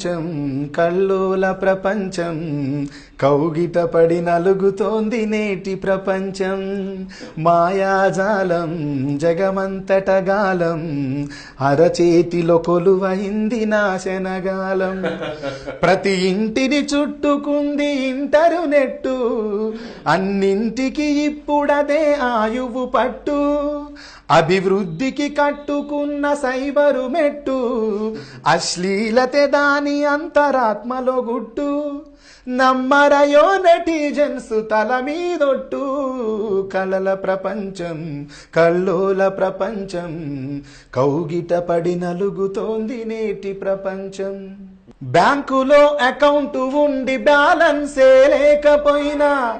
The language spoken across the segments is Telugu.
ప్రపంచం కళ్ళోల ప్రపంచం కౌగిట పడి నలుగుతోంది నేటి ప్రపంచం. మాయాజాలం జగమంతట గాలం అరచేతిలో కొలువైంది నాశనగాలం. ప్రతి ఇంటిని చుట్టుకుంది ఇంటరునెట్టు అన్నింటికి ఇప్పుడదే ఆయువు పట్టు. అభివృద్ధికి కట్టుకున్న సైబరు మెట్టు అశ్లీలతే దాని అంతరాత్మలో గుట్టు నమ్మరయో నెటిజన్స్ తల మీదొట్టు. కలల ప్రపంచం కల్లోల ప్రపంచం కౌగిట పడి నలుగుతోంది నేటి ప్రపంచం. బ్యాంకులో అకౌంట్ ఉండి బ్యాలెన్సే లేకపోయినా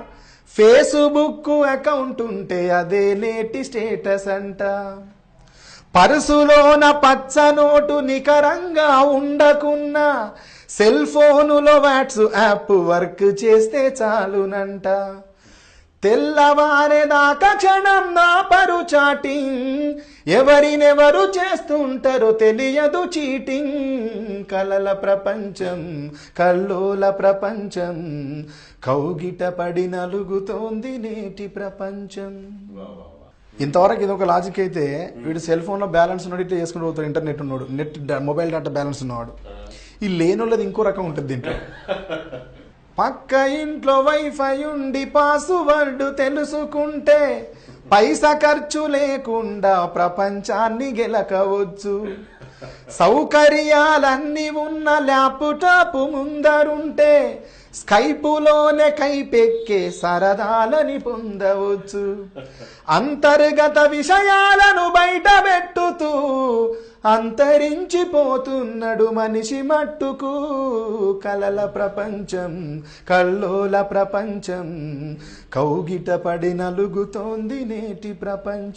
ఫేస్బుక్ అకౌంట్ ఉంటే అదే నేటి స్టేటస్ అంట. పరుసులోన పచ్చ నోటు నికరంగా ఉండకున్నా సెల్ ఫోనులో వాట్స్ యాప్ వర్క్ చేస్తే చాలునంట. తెల్లవారేదాకా క్షణం నా పరు చాటింగ్ ఎవరినెవరు చేస్తుంటారో తెలియదు చీటింగ్. కలల ప్రపంచం కల్లోల ప్రపంచం కౌగిట పడి నలుగుతోంది నేటి ప్రపంచం. ఇంతవరకు ఇది ఒక లాజిక్ అయితే వీడు సెల్ ఫోన్లో బ్యాలెన్స్ ఉన్నాడు ఇట్లా చేసుకుంటూ పోతాడు ఇంటర్నెట్ ఉన్నాడు నెట్ మొబైల్ డేటా బ్యాలెన్స్ ఉన్నవాడు. ఈ లేనుల్లది ఇంకో రకం ఉంటుంది దీంట్లో. పక్క ఇంట్లో వైఫై ఉండి పాస్వర్డ్ తెలుసుకుంటే పైసా ఖర్చు లేకుండా ప్రపంచాన్ని గెలకవచ్చు. సౌకర్యాలన్నీ ఉన్న ల్యాప్టాప్ ముందరుంటే స్కైపులోనే కైపెక్కే సరదాలని పొందవచ్చు. అంతర్గత విషయాలను బయట పెట్టుతూ అంతరించిపోతున్నాడు మనిషి మట్టుకు. కలల ప్రపంచం కల్లోల ప్రపంచం. కౌగిట పడి నలుగుతోంది నేటి ప్రపంచం.